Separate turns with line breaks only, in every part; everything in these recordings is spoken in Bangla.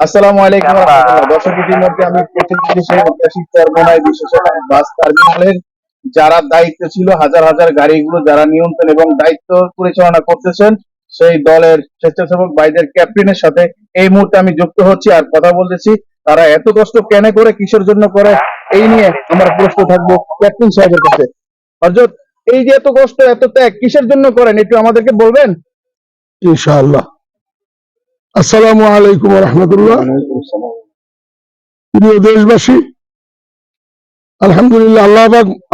আসসালামু আলাইকুম রহমতুল্লাহ। দর্শক ইতিমধ্যে আমি প্রতিনিধি বাস টার্মিনালের যারা দায়িত্ব ছিল হাজার হাজার গাড়িগুলো যারা নিয়ন্ত্রণ এবং দায়িত্ব পরিচালনা করতেছেন সেই দলের স্বেচ্ছাসেবক ভাইদের ক্যাপ্টেনের সাথে এই মুহূর্তে আমি যুক্ত হচ্ছি। আর কথা বলতেছি তারা এত কষ্ট কেন করে কিসের জন্য করে এই নিয়ে আমরা প্রশ্ন থাকব ক্যাপ্টেন সাহেবের কাছে। হরজত এই যে এত কষ্ট এত ত্যাগ কিসের জন্য করেন একটু আমাদেরকে বলবেন?
ইনশাআল্লাহ। আসসালামু আলাইকুম রহমতুল্লাহ। প্রিয় দেশবাসী আলহামদুলিল্লাহ আল্লাহ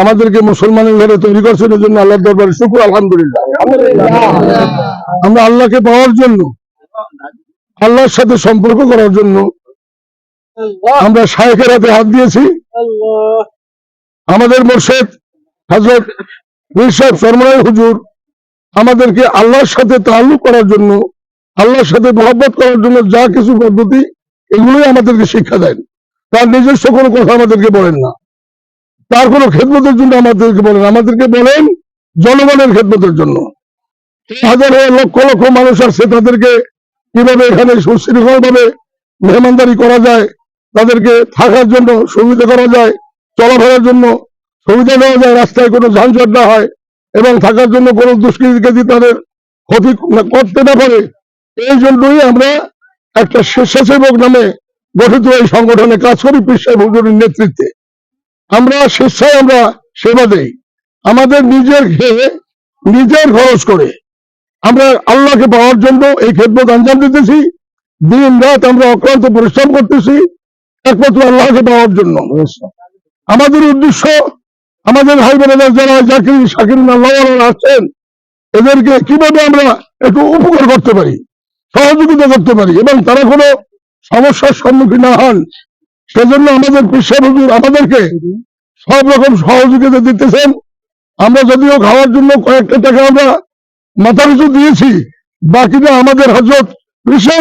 আমাদেরকে মুসলমানের ঘরে তৈরি করছেন জন্য আল্লাহর দরবারে শুকুর আলহামদুলিল্লাহ। আমরা আল্লাহকে পাওয়ার জন্য আল্লাহর সাথে সম্পর্ক করার জন্য আমরা শায়েখের হাতে হাত দিয়েছি। আমাদের মোর্শেদ হজরত সরমরাই হুজুর আমাদেরকে আল্লাহর সাথে তাল্লুক করার জন্য আল্লাহর সাথে মহব্বত করার জন্য যা কিছু পদ্ধতি, এগুলোই আমাদেরকে শিক্ষা দেন। তার নিজস্ব কোনো কথা আমাদেরকে বলেন না। তার কোনো খেদমতের জন্য আমাদেরকে বলেন আমাদেরকে বলেন জনগণের খেদমতের জন্য। হাজার লক্ষ লক্ষ মানুষ আছে, তাদেরকে কীভাবে এখানে সুশৃঙ্খল ভাবে মেহমানদারি করা যায়, তাদেরকে থাকার জন্য সুবিধা করা যায়, চলাফেরার জন্য সুবিধা দেওয়া যায়, রাস্তায় কোনো যানজট না হয়, এবং থাকার জন্য কোনো দুষ্কৃতিকারী তাদের ক্ষতি করতে না পারে এই জন্যই আমরা একটা স্বেচ্ছাসেবক নামে গঠিত এই সংগঠনে কাজ করি পিসাই নেতৃত্বে। আমরা স্বেচ্ছায় আমরা সেবা দেই। আমাদের নিজের খেয়ে নিজের খরচ করে আমরা আল্লাহকে পাওয়ার জন্য এই খেদমত আঞ্জাম দিতেছি। দিন রাত আমরা অক্লান্ত পরিশ্রম করতেছি, একমাত্র আল্লাহকে পাওয়ার জন্য। আমাদের উদ্দেশ্য আমাদের ভাই বোনেরা যারা জাকির, শাকির আল্লাহ আছেন, এদেরকে কীভাবে আমরা একটু উপকার করতে পারি? সহযোগিতা করতে পারি এবং তারা কোনো সমস্যার সম্মুখীন না হন। সেজন্য আমাদের হুজুর আমাদেরকে সব রকম সহযোগিতা দিতেছেন। আমরা যদিও খাওয়ার জন্য কয়েকটা টাকা আমরা মাথা পিছু দিয়েছি, বাকিটা আমাদের হজরত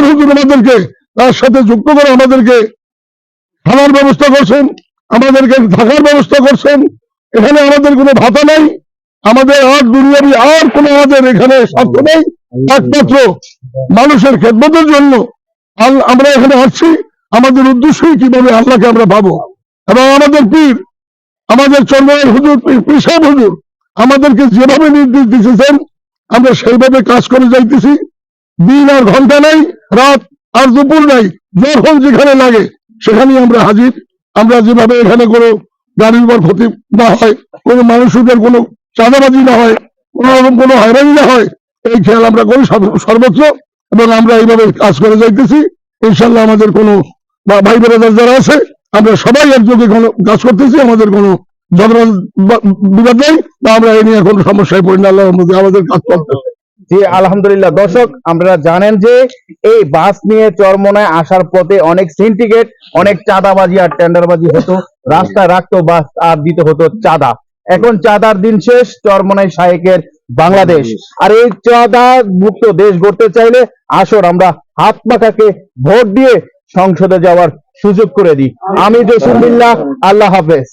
হুজুর আমাদেরকে, তার সাথে যুক্ত করে আমাদেরকে খাওয়ার ব্যবস্থা করছেন, আমাদেরকে থাকার ব্যবস্থা করছেন। এখানে আমাদের কোনো ভাতা নাই, আমাদের আর দুনিয়াবি আর কোনো আমাদের এখানে স্বার্থ নেই। একমাত্র মানুষের খেদমতের জন্য আমরা এখানে আসছি। আমাদের উদ্দেশ্যই কীভাবে আল্লাহকে আমরা পাবো। এবং আমাদের পীর, আমাদের চন্দ্রের হুজুর, পীর সাহেব হুজুর, আমাদেরকে যেভাবে নির্দেশ দিতেছেন, আমরা সেইভাবে কাজ করে যাইতেছি। দিন আর ঘণ্টা নাই, রাত আর দুপুর নাই যখন যেখানে লাগে সেখানেই আমরা হাজির। আমরা যেভাবে এখানে কোনো গাড়ির উপর ক্ষতি না হয়, কোনো মানুষের কোনো চাঁদাবাজি না হয়, কোনো রকম কোনো হয়রানি না হয় এই খেয়াল আমরা করি সর্বত্র এবং আমরা এইভাবে কাজ করে যাইতেছি। ইনশাল্লাহ আমাদের কোনো ভাই বেড়াদার যারা আছে, আমরা সবাই একযোগে কোনো কাজ করতেছি, আমাদের কোনো বিবাদ নেই, বা আমরা নিয়ে কোনো সমস্যায় পড়ি না আল্লাহর মধ্যে আমাদের কাজ
জি, আলহামদুলিল্লাহ। দর্শক জানেন যে এই বাস নিয়ে চরমনায় আসার পথে অনেক সিন্ডিকেট অনেক চাঁদাবাজি আর টেন্ডারবাজি হতো। রাস্তায় রাখতো বাস আর দিতে হতো চাঁদা। এখন চাঁদার দিন শেষ, চরমনায় শাহেকের বাংলাদেশ। আর এই চাঁদা মুক্ত দেশ গড়তে চাইলে আসর আমরা হাত পাখাকে ভোট দিয়ে সংসদে যাওয়ার সুযোগ করে দিই। আমি জসুমিল্লা আল্লাহ হাফেজ।